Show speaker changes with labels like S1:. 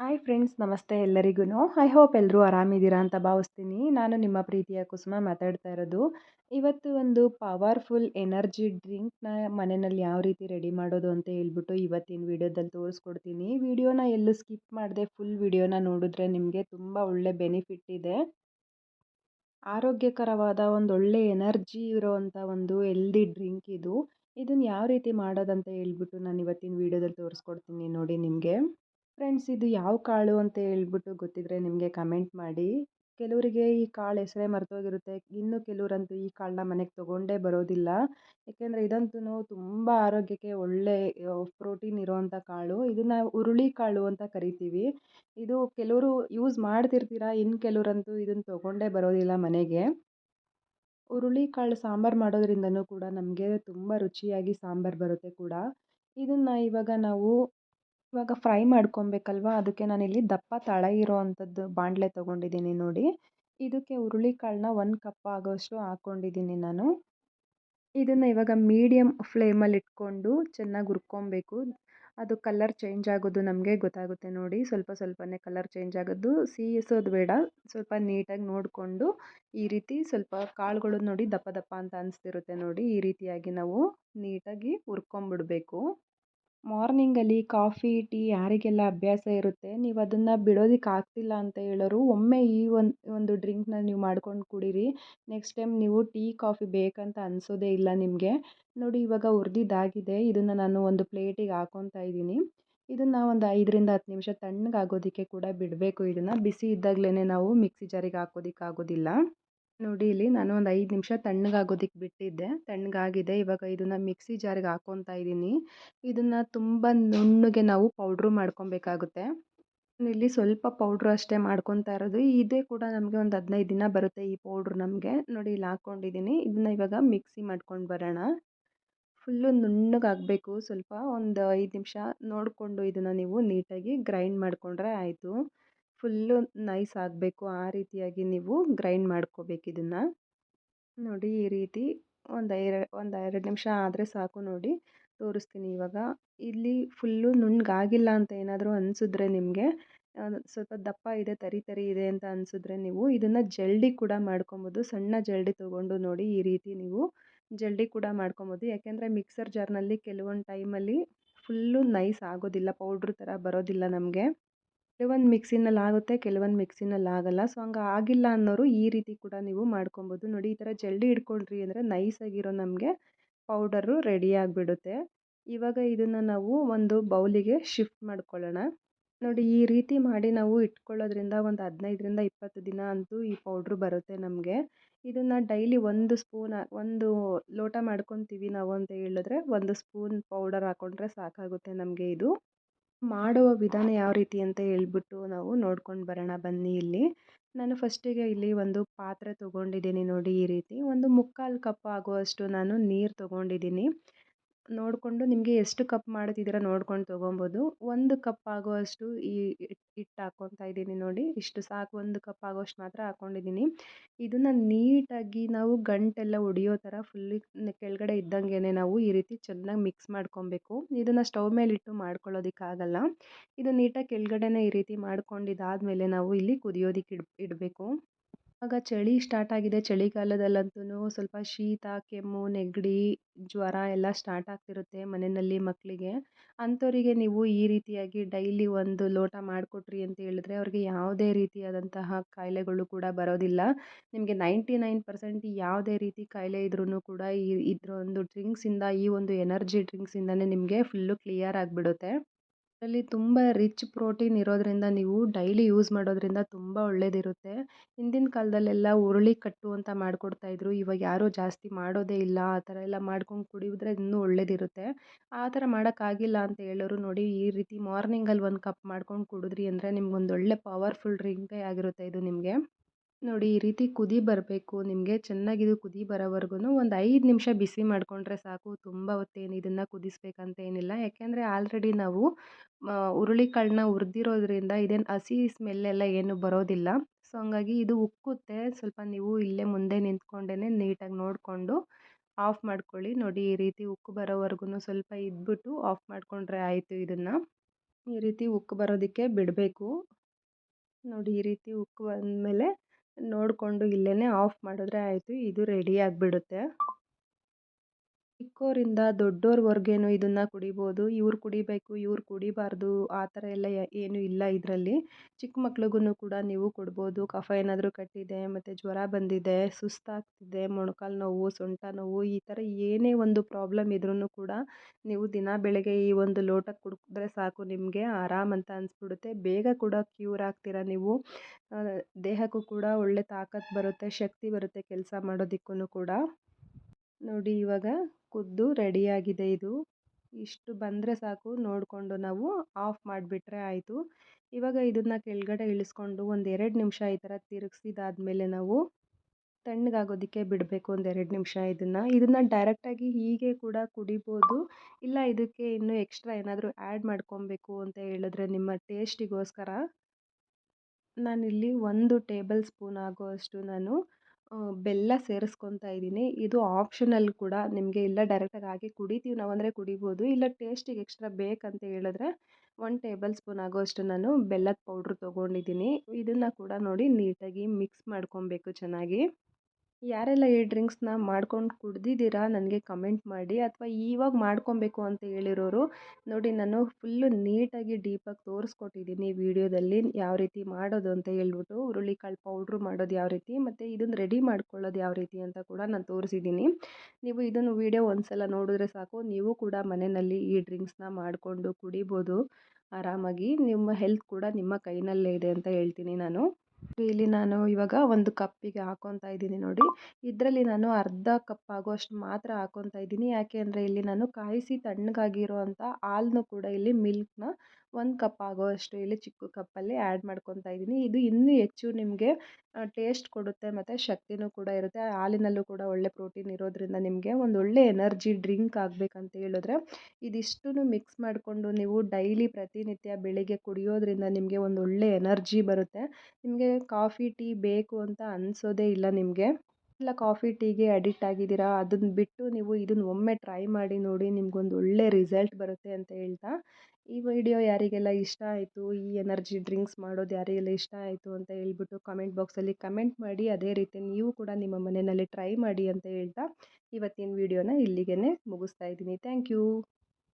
S1: Hi friends ನಮಸ್ತೆ ಎಲ್ಲರಿಗೂ I hope ಎಲ್ಲರೂ ಆರಾಮಿದ್ದೀರಾ ಅಂತ ಭಾವಿಸ್ತೀನಿ. ನಾನು ನಿಮ್ಮ ಪ್ರೀತಿಯ ಕುಸುಮ ಮಾತಾಡ್ತಾ ಇರೋದು. ಇವತ್ತು ಒಂದು ಪವರ್ಫುಲ್ ಎನರ್ಜಿ ಡ್ರಿಂಕ್ನ ಮನೆಯಲ್ಲಿ ಯಾವ ರೀತಿ ರೆಡಿ ಮಾಡೋದು ಅಂತ ಹೇಳ್ಬಿಟ್ಟು ಇವತ್ತಿನ ವಿಡಿಯೋದಲ್ಲಿ ತೋರಿಸ್ಕೊಡ್ತೀನಿ. ವಿಡಿಯೋನ ಎಲ್ಲೂ ಸ್ಕಿಪ್ ಮಾಡದೆ ಫುಲ್ ವಿಡಿಯೋನ ನೋಡಿದ್ರೆ ನಿಮಗೆ ತುಂಬ ಒಳ್ಳೆ ಬೆನಿಫಿಟ್ ಇದೆ. ಆರೋಗ್ಯಕರವಾದ ಒಂದು ಒಳ್ಳೆ ಎನರ್ಜಿ ಇರೋವಂಥ ಒಂದು ಹೆಲ್ದಿ ಡ್ರಿಂಕ್ ಇದು. ಇದನ್ನು ಯಾವ ರೀತಿ ಮಾಡೋದಂತ ಹೇಳ್ಬಿಟ್ಟು ನಾನು ಇವತ್ತಿನ ವೀಡಿಯೋದಲ್ಲಿ ತೋರಿಸ್ಕೊಡ್ತೀನಿ ನೋಡಿ ನಿಮಗೆ. ಫ್ರೆಂಡ್ಸ್ ಇದು ಯಾವ ಕಾಳು ಅಂತ ಹೇಳ್ಬಿಟ್ಟು ಗೊತ್ತಿದ್ರೆ ನಿಮಗೆ ಕಮೆಂಟ್ ಮಾಡಿ. ಕೆಲವರಿಗೆ ಈ ಕಾಳು ಹೆಸರೇ ಮರ್ತೋಗಿರುತ್ತೆ. ಇನ್ನು ಕೆಲವರಂತೂ ಈ ಕಾಳನ್ನ ಮನೆಗೆ ತೊಗೊಂಡೇ ಬರೋದಿಲ್ಲ. ಏಕೆಂದರೆ ಇದಂತೂ ತುಂಬ ಆರೋಗ್ಯಕ್ಕೆ ಒಳ್ಳೆ ಪ್ರೋಟೀನ್ ಇರೋವಂಥ ಕಾಳು. ಇದನ್ನು ಹುರುಳಿ ಕಾಳು ಅಂತ ಕರಿತೀವಿ. ಇದು ಕೆಲವರು ಯೂಸ್ ಮಾಡ್ತಿರ್ತೀರ? ಇನ್ನು ಕೆಲವರಂತೂ ಇದನ್ನು ತೊಗೊಂಡೇ ಬರೋದಿಲ್ಲ ಮನೆಗೆ. ಹುರುಳಿ ಕಾಳು ಸಾಂಬಾರು ಮಾಡೋದ್ರಿಂದನೂ ಕೂಡ ನಮಗೆ ತುಂಬ ರುಚಿಯಾಗಿ ಸಾಂಬಾರು ಬರುತ್ತೆ ಕೂಡ. ಇದನ್ನು ಇವಾಗ ನಾವು ಇವಾಗ ಫ್ರೈ ಮಾಡ್ಕೊಬೇಕಲ್ವ? ಅದಕ್ಕೆ ನಾನಿಲ್ಲಿ ದಪ್ಪ ತಳ ಇರೋ ಅಂಥದ್ದು ಬಾಣಲೆ ತೊಗೊಂಡಿದ್ದೀನಿ ನೋಡಿ. ಇದಕ್ಕೆ ಹುರುಳಿ ಕಾಳನ್ನ ಒಂದು ಕಪ್ ಆಗೋಷ್ಟು ಹಾಕ್ಕೊಂಡಿದ್ದೀನಿ ನಾನು. ಇದನ್ನು ಇವಾಗ ಮೀಡಿಯಮ್ ಫ್ಲೇಮಲ್ಲಿ ಇಟ್ಕೊಂಡು ಚೆನ್ನಾಗಿ ಹುರ್ಕೊಬೇಕು. ಅದು ಕಲರ್ ಚೇಂಜ್ ಆಗೋದು ನಮಗೆ ಗೊತ್ತಾಗುತ್ತೆ ನೋಡಿ. ಸ್ವಲ್ಪ ಸ್ವಲ್ಪನೇ ಕಲರ್ ಚೇಂಜ್ ಆಗೋದು. ಸೀಸೋದು ಬೇಡ. ಸ್ವಲ್ಪ ನೀಟಾಗಿ ನೋಡಿಕೊಂಡು ಈ ರೀತಿ ಸ್ವಲ್ಪ ಕಾಳುಗಳು ನೋಡಿ ದಪ್ಪ ದಪ್ಪ ಅಂತ ಅನಿಸ್ತಿರುತ್ತೆ ನೋಡಿ. ಈ ರೀತಿಯಾಗಿ ನಾವು ನೀಟಾಗಿ ಹುರ್ಕೊಂಬಿಡ್ಬೇಕು. ಮಾರ್ನಿಂಗಲ್ಲಿ ಕಾಫಿ, ಟೀ ಯಾರಿಗೆಲ್ಲ ಅಭ್ಯಾಸ ಇರುತ್ತೆ, ನೀವು ಅದನ್ನು ಬಿಡೋದಕ್ಕೆ ಆಗ್ತಿಲ್ಲ ಅಂತ ಹೇಳೋರು, ಒಮ್ಮೆ ಈ ಒಂದು ಒಂದು ಡ್ರಿಂಕ್ನ ನೀವು ಮಾಡ್ಕೊಂಡು ಕುಡೀರಿ. ನೆಕ್ಸ್ಟ್ ಟೈಮ್ ನೀವು ಟೀ, ಕಾಫಿ ಬೇಕಂತ ಅನಿಸೋದೇ ಇಲ್ಲ ನಿಮಗೆ. ನೋಡಿ ಇವಾಗ ಉರಿದಿದ್ದಾಗಿದೆ, ಇದನ್ನು ನಾನು ಒಂದು ಪ್ಲೇಟಿಗೆ ಹಾಕೊತಾ ಇದ್ದೀನಿ. ಇದನ್ನು ಒಂದು ಐದರಿಂದ ಹತ್ತು ನಿಮಿಷ ತಣ್ಣಗಾಗೋದಕ್ಕೆ ಕೂಡ ಬಿಡಬೇಕು, ಇದನ್ನು. ಬಿಸಿ ಇದ್ದಾಗಲೇ ನಾವು ಮಿಕ್ಸಿ ಜಾರಿಗೆ ಹಾಕೋದಕ್ಕೆ ಆಗೋದಿಲ್ಲ. ನೋಡಿ ಇಲ್ಲಿ ನಾನು ಒಂದು ಐದು ನಿಮಿಷ ತಣ್ಣಗಾಗೋದಕ್ಕೆ ಬಿಟ್ಟಿದ್ದೆ. ತಣ್ಣಗಾಗಿದೆ. ಇವಾಗ ಇದನ್ನು ಮಿಕ್ಸಿ ಜಾರಿಗೆ ಹಾಕ್ಕೊತಾ ಇದ್ದೀನಿ. ಇದನ್ನು ತುಂಬ ನುಣ್ಣಗೆ ನಾವು ಪೌಡ್ರು ಮಾಡ್ಕೊಬೇಕಾಗುತ್ತೆ. ಇಲ್ಲಿ ಸ್ವಲ್ಪ ಪೌಡ್ರು ಅಷ್ಟೇ ಮಾಡ್ಕೊತಾ ಇರೋದು. ಇದೇ ಕೂಡ ನಮಗೆ ಒಂದು ಹದಿನೈದು ದಿನ ಬರುತ್ತೆ ಈ ಪೌಡ್ರು ನಮಗೆ. ನೋಡಿ ಇಲ್ಲಿ ಹಾಕ್ಕೊಂಡಿದ್ದೀನಿ ಇದನ್ನು ಇವಾಗ ಮಿಕ್ಸಿ ಮಾಡ್ಕೊಂಡು ಬರೋಣ. ಫುಲ್ಲು ನುಣ್ಣಗಾಗಬೇಕು. ಸ್ವಲ್ಪ ಒಂದು ಐದು ನಿಮಿಷ ನೋಡಿಕೊಂಡು ಇದನ್ನು ನೀವು ನೀಟಾಗಿ ಗ್ರೈಂಡ್ ಮಾಡಿಕೊಂಡ್ರೆ ಆಯಿತು. ಫುಲ್ಲು ನೈಸ್ ಆಗಬೇಕು ಆ ರೀತಿಯಾಗಿ ನೀವು ಗ್ರೈಂಡ್ ಮಾಡ್ಕೋಬೇಕು ಇದನ್ನು. ನೋಡಿ ಈ ರೀತಿ ಒಂದು ಎರಡು ಒಂದು ಎರಡು ನಿಮಿಷ ಆದರೆ ಸಾಕು ನೋಡಿ. ತೋರಿಸ್ತೀನಿ ಇವಾಗ. ಇಲ್ಲಿ ಫುಲ್ಲು ನುಣ್ಣಗಾಗಿಲ್ಲ ಅಂತ ಏನಾದರೂ ಅನಿಸಿದ್ರೆ ನಿಮಗೆ ಸ್ವಲ್ಪ ದಪ್ಪ ಇದೆ, ತರಿ ತರಿ ಇದೆ ಅಂತ ಅನಿಸಿದ್ರೆ ನೀವು ಇದನ್ನು ಜಲ್ಡಿ ಕೂಡ ಮಾಡ್ಕೊಬೋದು. ಸಣ್ಣ ಜಲ್ಡಿ ತೊಗೊಂಡು ನೋಡಿ ಈ ರೀತಿ ನೀವು ಜಲ್ಡಿ ಕೂಡ ಮಾಡ್ಕೊಬೋದು. ಯಾಕೆಂದರೆ ಮಿಕ್ಸರ್ ಜಾರ್ನಲ್ಲಿ ಕೆಲವೊಂದು ಟೈಮಲ್ಲಿ ಫುಲ್ಲು ನೈಸ್ ಆಗೋದಿಲ್ಲ, ಪೌಡ್ರ್ ಥರ ಬರೋದಿಲ್ಲ ನಮಗೆ. ಕೆಲವೊಂದು ಮಿಕ್ಸಿನಲ್ಲಿ ಆಗುತ್ತೆ, ಕೆಲವೊಂದು ಮಿಕ್ಸಿನಲ್ಲಿ ಆಗಲ್ಲ. ಸೊ, ಹಂಗೆ ಆಗಿಲ್ಲ ಅನ್ನೋರು ಈ ರೀತಿ ಕೂಡ ನೀವು ಮಾಡ್ಕೊಬೋದು. ನೋಡಿ, ಈ ಥರ ಜಲ್ಡಿ ಇಟ್ಕೊಳ್ರಿ ಅಂದರೆ ನೈಸಾಗಿರೋ ನಮಗೆ ಪೌಡರು ರೆಡಿ ಆಗಿಬಿಡುತ್ತೆ. ಇವಾಗ ಇದನ್ನು ನಾವು ಒಂದು ಬೌಲಿಗೆ ಶಿಫ್ಟ್ ಮಾಡ್ಕೊಳ್ಳೋಣ. ನೋಡಿ, ಈ ರೀತಿ ಮಾಡಿ ನಾವು ಇಟ್ಕೊಳ್ಳೋದ್ರಿಂದ ಒಂದು ಹದಿನೈದರಿಂದ ಇಪ್ಪತ್ತು ದಿನ ಅಂತೂ ಈ ಪೌಡ್ರು ಬರುತ್ತೆ ನಮಗೆ. ಇದನ್ನು ಡೈಲಿ ಒಂದು ಸ್ಪೂನ್ ಒಂದು ಲೋಟ ಮಾಡ್ಕೊತೀವಿ ನಾವು ಅಂತ ಹೇಳಿದ್ರೆ ಒಂದು ಸ್ಪೂನ್ ಪೌಡರ್ ಹಾಕ್ಕೊಂಡ್ರೆ ಸಾಕಾಗುತ್ತೆ ನಮಗೆ ಇದು. ಮಾಡುವ ವಿಧಾನ ಯಾವ ರೀತಿ ಅಂತ ಹೇಳ್ಬಿಟ್ಟು ನಾವು ನೋಡ್ಕೊಂಡು ಬರೋಣ. ಬನ್ನಿ ಇಲ್ಲಿ. ನಾನು ಫಸ್ಟಿಗೆ ಇಲ್ಲಿ ಒಂದು ಪಾತ್ರೆ ತೊಗೊಂಡಿದ್ದೀನಿ ನೋಡಿ ಈ ರೀತಿ. ಒಂದು ಮುಕ್ಕಾಲು ಕಪ್ ಆಗುವಷ್ಟು ನಾನು ನೀರು ತೊಗೊಂಡಿದ್ದೀನಿ. ನೋಡಿಕೊಂಡು ನಿಮಗೆ ಎಷ್ಟು ಕಪ್ ಮಾಡ್ತಿದ್ದೀರ ನೋಡ್ಕೊಂಡು ತೊಗೊಬೋದು. ಒಂದು ಕಪ್ ಆಗುವಷ್ಟು ಈ ಹಿಟ್ಟು ಹಾಕ್ಕೊತಾ ಇದ್ದೀನಿ ನೋಡಿ. ಇಷ್ಟು ಸಾಕು, ಒಂದು ಕಪ್ ಆಗೋಷ್ಟು ಮಾತ್ರ ಹಾಕ್ಕೊಂಡಿದ್ದೀನಿ ಇದನ್ನು ನೀಟಾಗಿ ನಾವು ಗಂಟೆಲ್ಲ ಹೊಡಿಯೋ ಥರ ಫುಲ್ಲಿ ಕೆಳಗಡೆ ಇದ್ದಂಗೆ ನಾವು ಈ ರೀತಿ ಚೆನ್ನಾಗಿ ಮಿಕ್ಸ್ ಮಾಡ್ಕೊಬೇಕು. ಇದನ್ನು ಸ್ಟವ್ ಮೇಲಿಟ್ಟು ಮಾಡ್ಕೊಳ್ಳೋದಕ್ಕಾಗಲ್ಲ. ಇದು ನೀಟಾಗಿ ಕೆಳಗಡೆನೇ ಈ ರೀತಿ ಮಾಡ್ಕೊಂಡಿದ್ದಾದಮೇಲೆ ನಾವು ಇಲ್ಲಿ ಕುದಿಯೋದಕ್ಕೆ ಇಡ್, ಇಡಬೇಕು. ಇವಾಗ ಚಳಿ ಸ್ಟಾರ್ಟ್ ಆಗಿದೆ. ಚಳಿಗಾಲದಲ್ಲಂತೂ ಸ್ವಲ್ಪ ಶೀತ, ಕೆಮ್ಮು, ನೆಗಡಿ, ಜ್ವರ ಎಲ್ಲ ಸ್ಟಾರ್ಟ್ ಆಗ್ತಿರುತ್ತೆ ಮನೆಯಲ್ಲಿ ಮಕ್ಕಳಿಗೆ ಅಂಥವರಿಗೆ ನೀವು ಈ ರೀತಿಯಾಗಿ ಡೈಲಿ ಒಂದು ಲೋಟ ಮಾಡಿಕೊಟ್ರಿ ಅಂತ ಹೇಳಿದ್ರೆ ಅವ್ರಿಗೆ ಯಾವುದೇ ರೀತಿಯಾದಂತಹ ಕಾಯಿಲೆಗಳು ಕೂಡ ಬರೋದಿಲ್ಲ. ನಿಮಗೆ ನೈಂಟಿ ನೈನ್ ಪರ್ಸೆಂಟ್ ಯಾವುದೇ ರೀತಿ ಕಾಯಿಲೆ ಇದ್ರೂ ಕೂಡ ಈ ಇದ್ರ ಒಂದು ಡ್ರಿಂಕ್ಸಿಂದ ಈ ಒಂದು ಎನರ್ಜಿ ಡ್ರಿಂಕ್ಸಿಂದಲೇ ನಿಮಗೆ ಫುಲ್ಲು ಕ್ಲಿಯರ್ ಆಗಿಬಿಡುತ್ತೆ. ಇದರಲ್ಲಿ ತುಂಬ ರಿಚ್ ಪ್ರೋಟೀನ್ ಇರೋದರಿಂದ ನೀವು ಡೈಲಿ ಯೂಸ್ ಮಾಡೋದ್ರಿಂದ ತುಂಬ ಒಳ್ಳೆಯದಿರುತ್ತೆ ಹಿಂದಿನ ಕಾಲದಲ್ಲೆಲ್ಲ ಹುರುಳಿ ಕಟ್ಟು ಅಂತ ಮಾಡಿಕೊಡ್ತಾಯಿದ್ರು ಇವಾಗ ಯಾರೂ ಜಾಸ್ತಿ ಮಾಡೋದೇ ಇಲ್ಲ, ಆ ಥರ ಎಲ್ಲ ಮಾಡ್ಕೊಂಡು ಕುಡಿದ್ರೆ ಇನ್ನೂ ಒಳ್ಳೆಯದಿರುತ್ತೆ ಆ ಥರ ಮಾಡೋಕ್ಕಾಗಿಲ್ಲ ಅಂತ ಹೇಳೋರು ನೋಡಿ, ಈ ರೀತಿ ಮಾರ್ನಿಂಗಲ್ಲಿ ಒಂದು ಕಪ್ ಮಾಡ್ಕೊಂಡು ಕುಡಿದ್ರಿ ಅಂದರೆ ನಿಮ್ಗೊಂದು ಒಳ್ಳೆ ಪವರ್ಫುಲ್ ಡ್ರಿಂಕೇ ಆಗಿರುತ್ತೆ ಇದು ನಿಮಗೆ. ನೋಡಿ ಈ ರೀತಿ ಕುದಿ ಬರಬೇಕು, ನಿಮಗೆ ಚೆನ್ನಾಗಿ ಇದು ಕುದಿ ಬರೋವರೆಗೂ ಒಂದು ಐದು ನಿಮಿಷ ಬಿಸಿ ಮಾಡಿಕೊಂಡ್ರೆ ಸಾಕು. ತುಂಬ ಹೊತ್ತೇನು ಇದನ್ನು ಕುದಿಸ್ಬೇಕಂತ ಏನಿಲ್ಲ. ಯಾಕೆಂದರೆ ಆಲ್ರೆಡಿ ನಾವು ಹುರುಳಿಕಾಳನ್ನ ಹುರಿದಿರೋದ್ರಿಂದ ಇದೇನು ಹಸಿ ಸ್ಮೆಲ್ಲೆಲ್ಲ ಏನು ಬರೋದಿಲ್ಲ. ಸೊ, ಹಂಗಾಗಿ ಇದು ಉಕ್ಕುತ್ತೆ. ಸ್ವಲ್ಪ ನೀವು ಇಲ್ಲೇ ಮುಂದೆ ನಿಂತ್ಕೊಂಡೇ ನೀಟಾಗಿ ನೋಡಿಕೊಂಡು ಆಫ್ ಮಾಡ್ಕೊಳ್ಳಿ. ನೋಡಿ ಈ ರೀತಿ ಉಕ್ಕು ಬರೋವರೆಗೂ ಸ್ವಲ್ಪ ಇದ್ಬಿಟ್ಟು ಆಫ್ ಮಾಡಿಕೊಂಡ್ರೆ ಆಯಿತು ಇದನ್ನು. ಈ ರೀತಿ ಉಕ್ಕು ಬರೋದಕ್ಕೆ ಬಿಡಬೇಕು. ನೋಡಿ ಈ ರೀತಿ ಉಕ್ಕು ಬಂದಮೇಲೆ ನೋಡಿಕೊಂಡು ಇಲ್ಲೇ ಆಫ್ ಮಾಡಿದ್ರೆ ಆಯಿತು ಇದು ರೆಡಿ ಆಗಿಬಿಡುತ್ತೆ. ಚಿಕ್ಕವರಿಂದ ದೊಡ್ಡೋರ್ವರ್ಗೂ ಇದನ್ನು ಕುಡಿಬೋದು, ಇವ್ರು ಕುಡಿಬೇಕು, ಇವ್ರು ಕುಡಿಬಾರ್ದು, ಆ ಥರ ಎಲ್ಲ ಏನೂ ಇಲ್ಲ ಇದರಲ್ಲಿ. ಚಿಕ್ಕ ಮಕ್ಳಿಗೂ ಕೂಡ ನೀವು ಕೊಡ್ಬೋದು. ಕಫ ಏನಾದರೂ ಕಟ್ಟಿದೆ, ಮತ್ತು ಜ್ವರ ಬಂದಿದೆ, ಸುಸ್ತಾಗ್ತಿದೆ, ಮೊಣಕಾಲು ನೋವು, ಸೊಂಟ ನೋವು, ಈ ಥರ ಏನೇ ಒಂದು ಪ್ರಾಬ್ಲಮ್ ಇದ್ರೂ ಕೂಡ ನೀವು ದಿನ ಬೆಳಗ್ಗೆ ಈ ಒಂದು ಲೋಟ ಕುಡಿದ್ರೆ ಸಾಕು ನಿಮಗೆ, ಆರಾಮ್ ಅಂತ ಅನಿಸ್ಬಿಡುತ್ತೆ. ಬೇಗ ಕೂಡ ಕ್ಯೂರ್ ಆಗ್ತೀರ ನೀವು? ದೇಹಕ್ಕೂ ಕೂಡ ಒಳ್ಳೆ ತಾಕತ್ತು ಬರುತ್ತೆ, ಶಕ್ತಿ ಬರುತ್ತೆ ಕೆಲಸ ಮಾಡೋದಕ್ಕೂ ಕೂಡ. ನೋಡಿ ಇವಾಗ ಕುದ್ದು ರೆಡಿಯಾಗಿದೆ ಇದು. ಇಷ್ಟು ಬಂದರೆ ಸಾಕು, ನೋಡಿಕೊಂಡು ನಾವು ಆಫ್ ಮಾಡಿಬಿಟ್ರೆ ಆಯಿತು. ಇವಾಗ ಇದನ್ನು ಕೆಳಗಡೆ ಇಳಿಸ್ಕೊಂಡು ಒಂದು ಎರಡು ನಿಮಿಷ ಈ ಥರ ತಿರುಗಿಸಿದಾದ್ಮೇಲೆ ನಾವು ತಣ್ಣಗಾಗೋದಕ್ಕೆ ಬಿಡಬೇಕು ಒಂದು ಎರಡು ನಿಮಿಷ ಇದನ್ನು. ಇದನ್ನು ಡೈರೆಕ್ಟಾಗಿ ಹೀಗೆ ಕೂಡ ಕುಡಿಬೋದು. ಇಲ್ಲ ಇದಕ್ಕೆ ಇನ್ನೂ ಎಕ್ಸ್ಟ್ರಾ ಏನಾದರೂ ಆ್ಯಡ್ ಮಾಡ್ಕೊಬೇಕು ಅಂತ ಹೇಳಿದ್ರೆ ನಿಮ್ಮ ಟೇಸ್ಟಿಗೋಸ್ಕರ ನಾನಿಲ್ಲಿ ಒಂದು ಟೇಬಲ್ ಸ್ಪೂನ್ ಆಗೋವಷ್ಟು ನಾನು ಬೆಲ್ಲ ಸೇರಿಸ್ಕೊತಾ ಇದ್ದೀನಿ. ಇದು ಆಪ್ಷನಲ್ ಕೂಡ. ನಿಮಗೆ ಇಲ್ಲ ಡೈರೆಕ್ಟಾಗಿ ಹಾಗೆ ಕುಡಿತೀವಿ ನಾವು ಅಂದರೆ ಕುಡಿಬೋದು. ಇಲ್ಲ ಟೇಸ್ಟಿಗೆ ಎಕ್ಸ್ಟ್ರಾ ಬೇಕಂತ ಹೇಳಿದ್ರೆ ಒನ್ ಟೇಬಲ್ ಸ್ಪೂನ್ ಆಗೋಷ್ಟು ನಾನು ಬೆಲ್ಲದ ಪೌಡ್ರ್ ತೊಗೊಂಡಿದ್ದೀನಿ. ಇದನ್ನು ಕೂಡ ನೋಡಿ ನೀಟಾಗಿ ಮಿಕ್ಸ್ ಮಾಡ್ಕೊಬೇಕು ಚೆನ್ನಾಗಿ. ಯಾರೆಲ್ಲ ಈ ಡ್ರಿಂಕ್ಸ್ನ ಮಾಡ್ಕೊಂಡು ಕುಡ್ದಿದ್ದೀರಾ ನನಗೆ ಕಮೆಂಟ್ ಮಾಡಿ ಅಥವಾ ಇವಾಗ ಮಾಡ್ಕೊಬೇಕು ಅಂತ ಹೇಳಿರೋರು ನೋಡಿ ನಾನು ಫುಲ್ಲು ನೀಟಾಗಿ ಡೀಪಾಗಿ ತೋರಿಸ್ಕೊಟ್ಟಿದ್ದೀನಿ ವೀಡಿಯೋದಲ್ಲಿ ಯಾವ ರೀತಿ ಮಾಡೋದು ಅಂತ ಹೇಳ್ಬಿಟ್ಟು ಹುರುಳಿಕಾಳು ಪೌಡ್ರು ಮಾಡೋದು ಯಾವ ರೀತಿ ಮತ್ತು ಇದನ್ನು ರೆಡಿ ಮಾಡ್ಕೊಳ್ಳೋದು ಯಾವ ರೀತಿ ಅಂತ ಕೂಡ ನಾನು ತೋರಿಸಿದ್ದೀನಿ. ನೀವು ಇದನ್ನು ವೀಡಿಯೋ ಒಂದು ಸಲ ನೋಡಿದ್ರೆ ಸಾಕು, ನೀವು ಕೂಡ ಮನೆಯಲ್ಲಿ ಈ ಡ್ರಿಂಕ್ಸ್ನ ಮಾಡಿಕೊಂಡು ಕುಡಿಬೋದು ಆರಾಮಾಗಿ, ನಿಮ್ಮ ಹೆಲ್ತ್ ಕೂಡ ನಿಮ್ಮ ಕೈನಲ್ಲೇ ಇದೆ ಅಂತ ಹೇಳ್ತೀನಿ ನಾನು. ಇಲ್ಲಿ ನಾನು ಇವಾಗ ಒಂದು ಕಪ್ಪಿಗೆ ಹಾಕೊತಾ ಇದ್ದೀನಿ ನೋಡಿ. ಇದರಲ್ಲಿ ನಾನು ಅರ್ಧ ಕಪ್ ಆಗುವಷ್ಟು ಮಾತ್ರ ಹಾಕೊತಾ ಇದ್ದೀನಿ. ಯಾಕೆ ಅಂದರೆ ಇಲ್ಲಿ ನಾನು ಕಾಯಿಸಿ ತಣ್ಣಗಾಗಿರೋ ಅಂಥ ಹಾಲನ್ನು ಕೂಡ ಇಲ್ಲಿ ಮಿಲ್ಕ್ನ ಒಂದು ಕಪ್ ಆಗೋವಷ್ಟು ಇಲ್ಲಿ ಚಿಕ್ಕ ಕಪ್ಪಲ್ಲಿ ಆ್ಯಡ್ ಮಾಡ್ಕೊತಾ ಇದ್ದೀನಿ. ಇದು ಇನ್ನೂ ಹೆಚ್ಚು ನಿಮಗೆ ಟೇಸ್ಟ್ ಕೊಡುತ್ತೆ ಮತ್ತು ಶಕ್ತಿನೂ ಕೂಡ ಇರುತ್ತೆ. ಹಾಲಿನಲ್ಲೂ ಕೂಡ ಒಳ್ಳೆ ಪ್ರೋಟೀನ್ ಇರೋದ್ರಿಂದ ನಿಮಗೆ ಒಂದು ಒಳ್ಳೆ ಎನರ್ಜಿ ಡ್ರಿಂಕ್ ಆಗಬೇಕಂತ ಹೇಳಿದ್ರೆ ಇದಿಷ್ಟೂ ಮಿಕ್ಸ್ ಮಾಡಿಕೊಂಡು ನೀವು ಡೈಲಿ ಪ್ರತಿನಿತ್ಯ ಬೆಳಿಗ್ಗೆ ಕುಡಿಯೋದ್ರಿಂದ ನಿಮಗೆ ಒಂದು ಒಳ್ಳೆ ಎನರ್ಜಿ ಬರುತ್ತೆ. ನಿಮಗೆ ಕಾಫಿ, ಟೀ ಬೇಕು ಅಂತ ಅನಿಸೋದೇ ಇಲ್ಲ ನಿಮಗೆ. ಇಲ್ಲ ಕಾಫಿ ಟೀಗೆ ಅಡಿಕ್ಟ್ ಆಗಿದ್ದೀರಾ? ಅದನ್ನ ಬಿಟ್ಟು ನೀವು ಇದನ್ನ ಒಮ್ಮೆ ಟ್ರೈ ಮಾಡಿ ನೋಡಿ ನಿಮ್ಗೊಂದು ಒಳ್ಳೆ ರಿಸಲ್ಟ್ ಬರುತ್ತೆ ಅಂತ ಹೇಳ್ತಾ. ಈ ವಿಡಿಯೋ ಯಾರಿಗೆಲ್ಲ ಇಷ್ಟ ಆಯಿತು, ಈ ಎನರ್ಜಿ ಡ್ರಿಂಕ್ಸ್ ಮಾಡೋದು ಯಾರಿಗೆಲ್ಲ ಇಷ್ಟ ಆಯಿತು ಅಂತ ಹೇಳ್ಬಿಟ್ಟು ಕಮೆಂಟ್ ಬಾಕ್ಸಲ್ಲಿ ಕಮೆಂಟ್ ಮಾಡಿ. ಅದೇ ರೀತಿ ನೀವು ಕೂಡ ನಿಮ್ಮ ಮನೆಯಲ್ಲಿ ಟ್ರೈ ಮಾಡಿ ಅಂತ ಹೇಳ್ತಾ. ಇವತ್ತಿನ ವಿಡಿಯೋನ ಇಲ್ಲಿಗೆ ಮುಗಿಸ್ತಾ ಇದ್ದೀನಿ. Thank you.